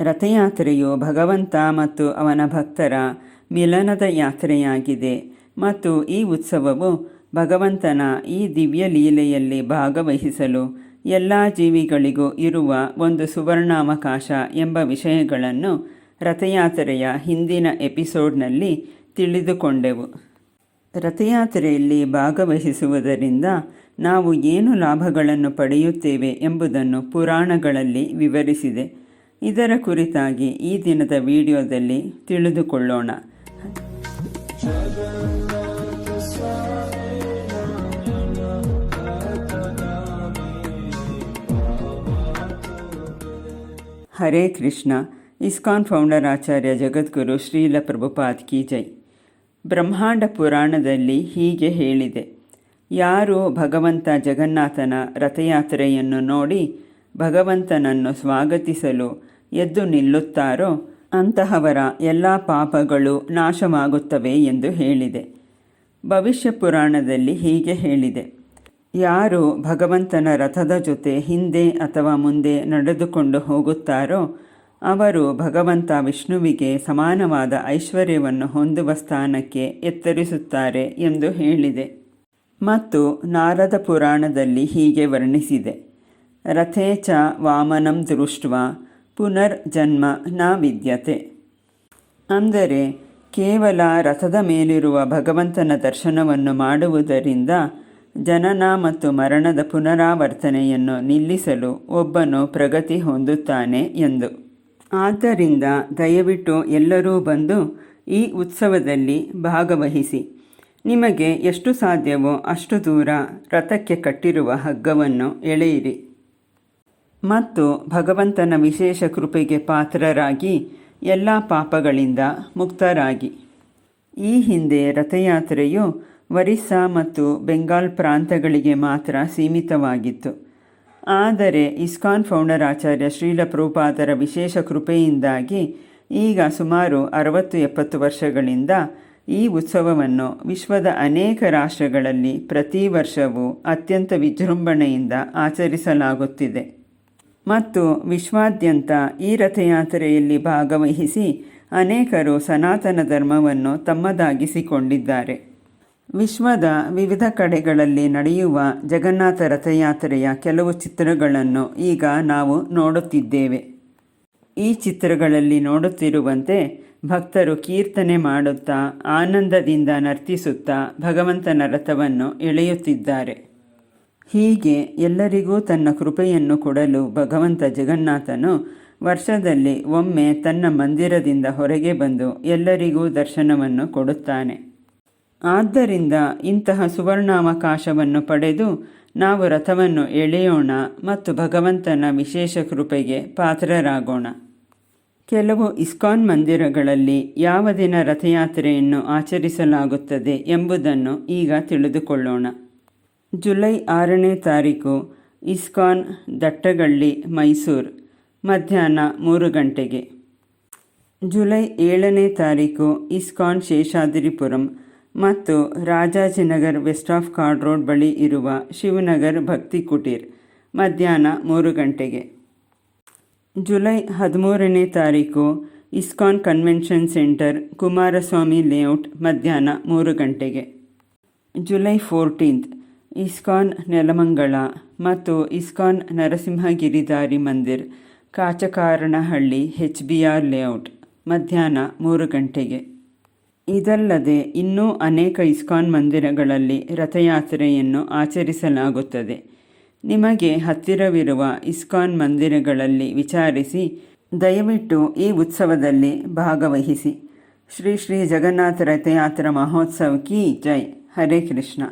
ರಥಯಾತ್ರೆಯು ಭಗವಂತ ಮತ್ತು ಅವನ ಭಕ್ತರ ಮಿಲನದ ಯಾತ್ರೆಯಾಗಿದೆ ಮತ್ತು ಈ ಉತ್ಸವವು ಭಗವಂತನ ಈ ದಿವ್ಯ ಲೀಲೆಯಲ್ಲಿ ಭಾಗವಹಿಸಲು ಎಲ್ಲ ಜೀವಿಗಳಿಗೂ ಇರುವ ಒಂದು ಸುವರ್ಣಾವಕಾಶ ಎಂಬ ವಿಷಯಗಳನ್ನು ರಥಯಾತ್ರೆಯ ಹಿಂದಿನ ಎಪಿಸೋಡ್ನಲ್ಲಿ ತಿಳಿದುಕೊಂಡೆವು. ರಥಯಾತ್ರೆಯಲ್ಲಿ ಭಾಗವಹಿಸುವುದರಿಂದ ನಾವು ಏನು ಲಾಭಗಳನ್ನು ಪಡೆಯುತ್ತೇವೆ ಎಂಬುದನ್ನು ಪುರಾಣಗಳಲ್ಲಿ ವಿವರಿಸಿದೆ. ಇದರ ಕುರಿತಾಗಿ ಈ ದಿನದ ವಿಡಿಯೋದಲ್ಲಿ ತಿಳಿದುಕೊಳ್ಳೋಣ. ಹರೇ ಕೃಷ್ಣ. ಇಸ್ಕಾನ್ ಫೌಂಡರ್ ಆಚಾರ್ಯ ಜಗದ್ಗುರು ಶ್ರೀಲ ಪ್ರಭುಪಾದ್ ಕಿ ಜೈ. ಬ್ರಹ್ಮಾಂಡ ಪುರಾಣದಲ್ಲಿ ಹೀಗೆ ಹೇಳಿದೆ. ಯಾರು ಭಗವಂತ ಜಗನ್ನಾಥನ ರಥಯಾತ್ರೆಯನ್ನು ನೋಡಿ ಭಗವಂತನನ್ನು ಸ್ವಾಗತಿಸಲು ಎದ್ದು ನಿಲ್ಲುತ್ತಾರೋ ಅಂತಹವರ ಎಲ್ಲ ಪಾಪಗಳು ನಾಶವಾಗುತ್ತವೆ ಎಂದು ಹೇಳಿದೆ. ಭವಿಷ್ಯ ಪುರಾಣದಲ್ಲಿ ಹೀಗೆ ಹೇಳಿದೆ. ಯಾರು ಭಗವಂತನ ರಥದ ಜೊತೆ ಹಿಂದೆ ಅಥವಾ ಮುಂದೆ ನಡೆದುಕೊಂಡು ಹೋಗುತ್ತಾರೋ, ಅವರು ಭಗವಂತ ವಿಷ್ಣುವಿಗೆ ಸಮಾನವಾದ ಐಶ್ವರ್ಯವನ್ನು ಹೊಂದುವ ಸ್ಥಾನಕ್ಕೆ ಎತ್ತರಿಸುತ್ತಾರೆ ಎಂದು ಹೇಳಿದೆ. ಮತ್ತು ನಾರದ ಪುರಾಣದಲ್ಲಿ ಹೀಗೆ ವರ್ಣಿಸಿದೆ. ರಥೇಚ ವಾಮನಂ ದೃಷ್ಟ ಪುನರ್ಜನ್ಮ ನ ಅಂದರೆ ಕೇವಲ ರಥದ ಮೇಲಿರುವ ಭಗವಂತನ ದರ್ಶನವನ್ನು ಮಾಡುವುದರಿಂದ ಜನನ ಮತ್ತು ಮರಣದ ಪುನರಾವರ್ತನೆಯನ್ನು ನಿಲ್ಲಿಸಲು ಒಬ್ಬನು ಪ್ರಗತಿ ಹೊಂದುತ್ತಾನೆ ಎಂದು. ಆದ್ದರಿಂದ ದಯವಿಟ್ಟು ಎಲ್ಲರೂ ಬಂದು ಈ ಉತ್ಸವದಲ್ಲಿ ಭಾಗವಹಿಸಿ. ನಿಮಗೆ ಎಷ್ಟು ಸಾಧ್ಯವೋ ಅಷ್ಟು ದೂರ ರಥಕ್ಕೆ ಕಟ್ಟಿರುವ ಹಗ್ಗವನ್ನು ಎಳೆಯಿರಿ. ಮತ್ತು ಭಗವಂತನ ವಿಶೇಷ ಕೃಪೆಗೆ ಪಾತ್ರರಾಗಿ ಎಲ್ಲ ಪಾಪಗಳಿಂದ ಮುಕ್ತರಾಗಿ. ಈ ಹಿಂದೆ ರಥಯಾತ್ರೆಯು ಒರಿಸ್ಸಾ ಮತ್ತು ಬೆಂಗಾಲ್ ಪ್ರಾಂತಗಳಿಗೆ ಮಾತ್ರ ಸೀಮಿತವಾಗಿತ್ತು. ಆದರೆ ಇಸ್ಕಾನ್ ಫೌಂಡರ್ ಆಚಾರ್ಯ ಶ್ರೀಲ ಪ್ರೂಪಾದರ ವಿಶೇಷ ಕೃಪೆಯಿಂದಾಗಿ ಈಗ ಸುಮಾರು ಅರವತ್ತು ಎಪ್ಪತ್ತು ವರ್ಷಗಳಿಂದ ಈ ಉತ್ಸವವನ್ನು ವಿಶ್ವದ ಅನೇಕ ರಾಷ್ಟ್ರಗಳಲ್ಲಿ ಪ್ರತಿ ವರ್ಷವೂ ಅತ್ಯಂತ ವಿಜೃಂಭಣೆಯಿಂದ ಆಚರಿಸಲಾಗುತ್ತಿದೆ. ಮತ್ತು ವಿಶ್ವಾದ್ಯಂತ ಈ ರಥಯಾತ್ರೆಯಲ್ಲಿ ಭಾಗವಹಿಸಿ ಅನೇಕರು ಸನಾತನ ಧರ್ಮವನ್ನು ತಮ್ಮದಾಗಿಸಿಕೊಂಡಿದ್ದಾರೆ. ವಿಶ್ವದ ವಿವಿಧ ಕಡೆಗಳಲ್ಲಿ ನಡೆಯುವ ಜಗನ್ನಾಥ ರಥಯಾತ್ರೆಯ ಕೆಲವು ಚಿತ್ರಗಳನ್ನು ಈಗ ನಾವು ನೋಡುತ್ತಿದ್ದೇವೆ. ಈ ಚಿತ್ರಗಳಲ್ಲಿ ನೋಡುತ್ತಿರುವಂತೆ ಭಕ್ತರು ಕೀರ್ತನೆ ಮಾಡುತ್ತಾ, ಆನಂದದಿಂದ ನರ್ತಿಸುತ್ತಾ ಭಗವಂತನ ರಥವನ್ನು ಎಳೆಯುತ್ತಿದ್ದಾರೆ. ಹೀಗೆ ಎಲ್ಲರಿಗೂ ತನ್ನ ಕೃಪೆಯನ್ನು ಕೊಡಲು ಭಗವಂತ ಜಗನ್ನಾಥನು ವರ್ಷದಲ್ಲಿ ಒಮ್ಮೆ ತನ್ನ ಮಂದಿರದಿಂದ ಹೊರಗೆ ಬಂದು ಎಲ್ಲರಿಗೂ ದರ್ಶನವನ್ನು ಕೊಡುತ್ತಾನೆ. ಆದ್ದರಿಂದ ಇಂತಹ ಸುವರ್ಣಾವಕಾಶವನ್ನು ಪಡೆದು ನಾವು ರಥವನ್ನು ಎಳೆಯೋಣ ಮತ್ತು ಭಗವಂತನ ವಿಶೇಷ ಕೃಪೆಗೆ ಪಾತ್ರರಾಗೋಣ. ಕೆಲವು ಇಸ್ಕಾನ್ ಮಂದಿರಗಳಲ್ಲಿ ಯಾವ ದಿನ ರಥಯಾತ್ರೆಯನ್ನು ಆಚರಿಸಲಾಗುತ್ತದೆ ಎಂಬುದನ್ನು ಈಗ ತಿಳಿದುಕೊಳ್ಳೋಣ. ಜುಲೈ ಆರನೇ ತಾರೀಕು, ಇಸ್ಕಾನ್ ದಟ್ಟಗಳ್ಳಿ, ಮೈಸೂರು, ಮಧ್ಯಾಹ್ನ ಮೂರು ಗಂಟೆಗೆ. ಜುಲೈ ಏಳನೇ ತಾರೀಕು, ಇಸ್ಕಾನ್ ಶೇಷಾದ್ರಿಪುರಂ ಮತ್ತು Rajajinagar West of Chord Road ಬಳಿ ಇರುವ ಶಿವನಗರ್ ಭಕ್ತಿ ಕುಟೀರ್, ಮಧ್ಯಾಹ್ನ ಮೂರು ಗಂಟೆಗೆ. ಜುಲೈ ಹದಿಮೂರನೇ ತಾರೀಕು, ISKCON convention centre, Kumaraswamy layout ಮಧ್ಯಾಹ್ನ ಮೂರು ಗಂಟೆಗೆ. ಜುಲೈ ಫೋರ್ಟೀನ್ತ್ ಇಸ್ಕಾನ್ ನೆಲಮಂಗಳ ಮತ್ತು ISKCON Narasimhagiridhari Mandir, Kachakaranahalli H B R layout, ಮಧ್ಯಾಹ್ನ ಮೂರು ಗಂಟೆಗೆ. ಇದಲ್ಲದೆ ಇನ್ನೂ ಅನೇಕ ಇಸ್ಕಾನ್ ಮಂದಿರಗಳಲ್ಲಿ ರಥಯಾತ್ರೆಯನ್ನು ಆಚರಿಸಲಾಗುತ್ತದೆ. ನಿಮಗೆ ಹತ್ತಿರವಿರುವ ಇಸ್ಕಾನ್ ಮಂದಿರಗಳಲ್ಲಿ ವಿಚಾರಿಸಿ, ದಯವಿಟ್ಟು ಈ ಉತ್ಸವದಲ್ಲಿ ಭಾಗವಹಿಸಿ. ಶ್ರೀ ಶ್ರೀ ಜಗನ್ನಾಥ ರಥಯಾತ್ರಾ ಮಹೋತ್ಸವ ಕಿ ಜೈ. ಹರೇ ಕೃಷ್ಣ.